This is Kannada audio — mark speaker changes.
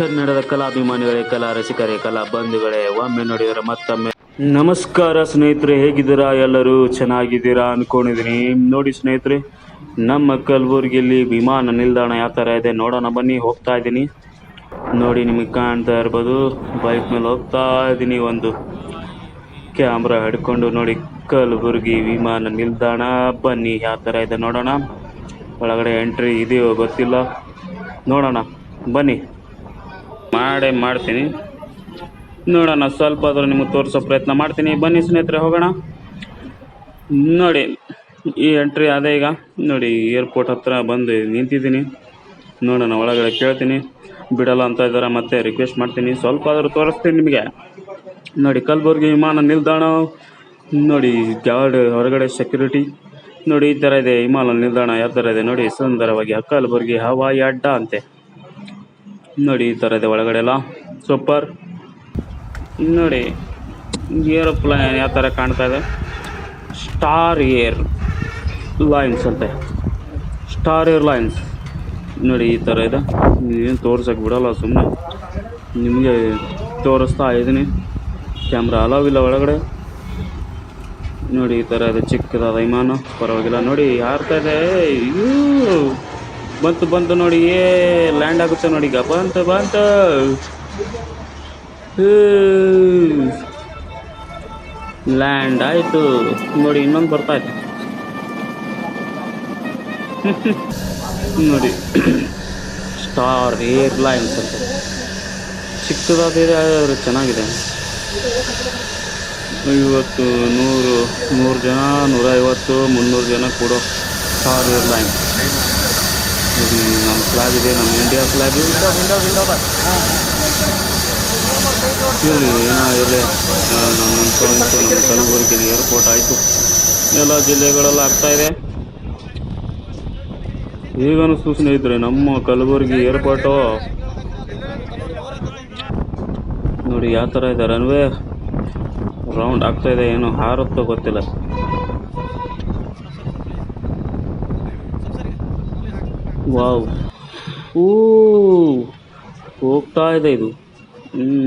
Speaker 1: ಕನ್ನಡದ ಕಲಾಭಿಮಾನಿಗಳೇ ಕಲಾ ರಸಿಕರೇ, ಕಲಾ ಬಂಧುಗಳೇ, ಒಮ್ಮೆ ನೋಡಿದರೆ ಮತ್ತೊಮ್ಮೆ. ನಮಸ್ಕಾರ ಸ್ನೇಹಿತರೆ, ಹೇಗಿದ್ದೀರಾ ಎಲ್ಲರೂ? ಚೆನ್ನಾಗಿದ್ದೀರಾ ಅನ್ಕೊಂಡಿದ್ದೀನಿ. ನೋಡಿ ಸ್ನೇಹಿತರೆ, ನಮ್ಮ ಕಲಬುರಗಿಯಲ್ಲಿ ವಿಮಾನ ನಿಲ್ದಾಣ ಯಾವ ಥರ ಇದೆ ನೋಡೋಣ ಬನ್ನಿ, ಹೋಗ್ತಾ ಇದ್ದೀನಿ. ನೋಡಿ ನಿಮಗೆ ಕಾಣ್ತಾ ಇರ್ಬೋದು, ಬೈಕ್ ಮೇಲೆ ಹೋಗ್ತಾ ಇದ್ದೀನಿ, ಒಂದು ಕ್ಯಾಮ್ರಾ ಹಿಡ್ಕೊಂಡು ನೋಡಿ ಕಲಬುರಗಿ ವಿಮಾನ ನಿಲ್ದಾಣ. ಬನ್ನಿ, ಯಾವ ಥರ ಇದೆ ನೋಡೋಣ. ಒಳಗಡೆ ಎಂಟ್ರಿ ಇದೆಯೋ ಗೊತ್ತಿಲ್ಲ. ನೋಡೋಣ, ಬನ್ನಿ. ಮಾಡೇ ಮಾಡ್ತೀನಿ. ನೋಡೋಣ, ಸ್ವಲ್ಪ ಆದರೂ ನಿಮಗೆ ತೋರಿಸೋ ಪ್ರಯತ್ನ ಮಾಡ್ತೀನಿ. ಬನ್ನಿ ಸ್ನೇಹಿತರೆ, ಹೋಗೋಣ. ನೋಡಿ, ಈ ಎಂಟ್ರಿ ಅದೇ ಈಗ. ನೋಡಿ ಏರ್ಪೋರ್ಟ್ ಹತ್ರ ಬಂದು ನಿಂತಿದ್ದೀನಿ. ನೋಡೋಣ, ಒಳಗಡೆ ಕೇಳ್ತೀನಿ. ಬಿಡಲ್ಲ ಅಂತ ಇದ್ದಾರೆ, ಮತ್ತೆ ರಿಕ್ವೆಸ್ಟ್ ಮಾಡ್ತೀನಿ. ಸ್ವಲ್ಪ ಆದರೂ ತೋರಿಸ್ತೀನಿ ನಿಮಗೆ. ನೋಡಿ, ಕಲಬುರ್ಗಿ ವಿಮಾನ ನಿಲ್ದಾಣ. ನೋಡಿ, ಗಾರ್ಡ್ ಹೊರಗಡೆ ಸೆಕ್ಯೂರಿಟಿ ನೋಡಿ, ಈ ಥರ ಇದೆ, ವಿಮಾನ ನಿಲ್ದಾಣ. ಯಾವ ಥರ ಇದೆ? ನೋಡಿ, ಸುಂದರವಾಗಿ, ಕಲಬುರ್ಗಿ ಹವಾಯಿ ಅಡ್ಡ ಅಂತೆ. ನೋಡಿ ಈ ಥರ ಇದೆ ಒಳಗಡೆ ಎಲ್ಲ ಸೂಪರ್ ನೋಡಿ, ಏರೋಪ್ಲೇನ್ ಯಾವ ಥರ ಕಾಣ್ತಾ ಇದೆ? ಸ್ಟಾರ್ ಏರ್ ಲೈನ್ಸ್ ಅಂತೆ. ಸ್ಟಾರ್ ಏರ್ ಲೈನ್ಸ್ ನೋಡಿ ಈ ಥರ ಇದೆ. ಏನು ತೋರ್ಸಕ್ಕೆ ಬಿಡಲ್ಲ ಸುಮ್ಮನೆ ನಿಮಗೆ ತೋರಿಸ್ತಾ ಇದ್ದೀನಿ. ಕ್ಯಾಮ್ರಾ ಅಲಾವಿಲ್ಲ ಒಳಗಡೆ. ನೋಡಿ ಈ ಥರ ಇದೆ, ಚಿಕ್ಕದಾದ ವಿಮಾನ. ಪರವಾಗಿಲ್ಲ. ನೋಡಿ ಯಾರ್ತಾ ಇದೆ. ಅಯ್ಯೋ ಬಂತು ಬಂತು ನೋಡಿ, ಏ ಲ್ಯಾಂಡ್ ಆಗುತ್ತೆ ನೋಡಿ ಈಗ ಬಂತು ಬಂತು ಲ್ಯಾಂಡ್ ಆಯಿತು. ನೋಡಿ, ಇನ್ನೊಂದು ಬರ್ತಾ ಇದೆ. ನೋಡಿ. ಸ್ಟಾರ್ ಏರ್ಲೈನ್ಸ್ ಅಂತ ಚಿಕ್ಕದಾಗಿದೆ ಆದ್ರೆ ಚೆನ್ನಾಗಿದೆ. ಇವತ್ತು ನೂರು ನೂರು ಜನ, ನೂರೈವತ್ತು, ಮುನ್ನೂರು ಜನ ಕೂಡ ಸ್ಟಾರ್ ಏರ್ಲೈನ್ ಇದು ನಮ್ಮ ಫ್ಲಾಗ್ ಇದೆ ನಮ್ಮ ಇಂಡಿಯಾ ಫ್ಲಾಗ್ ಇರಲಿ ಏನೋ ಇರಲಿ ನಮ್ಮ ನಮ್ಮ ಕಲಬುರಗಿ ಏರ್ಪೋರ್ಟ್ ಆಯಿತು. ಎಲ್ಲ ಜಿಲ್ಲೆಗಳಲ್ಲಿ ಆಗ್ತಾ ಇದೆ. ಸೂಚನೆ ಇದ್ದರೆ ಸ್ನೇಹಿತರೆ ನಮ್ಮ ಕಲಬುರಗಿ ಏರ್ಪೋರ್ಟು ನೋಡಿ ಯಾವ ಥರ ಇದೆ ರನ್ವೇ ರೌಂಡ್ ಆಗ್ತಾ ಇದೆ ಏನು ಹಾರುತ್ತೋ ಗೊತ್ತಿಲ್ಲ. ವಾವ್ ಓ ಹೋಗ್ತಾ ಇದೆ ಇದು ಹ್ಞೂ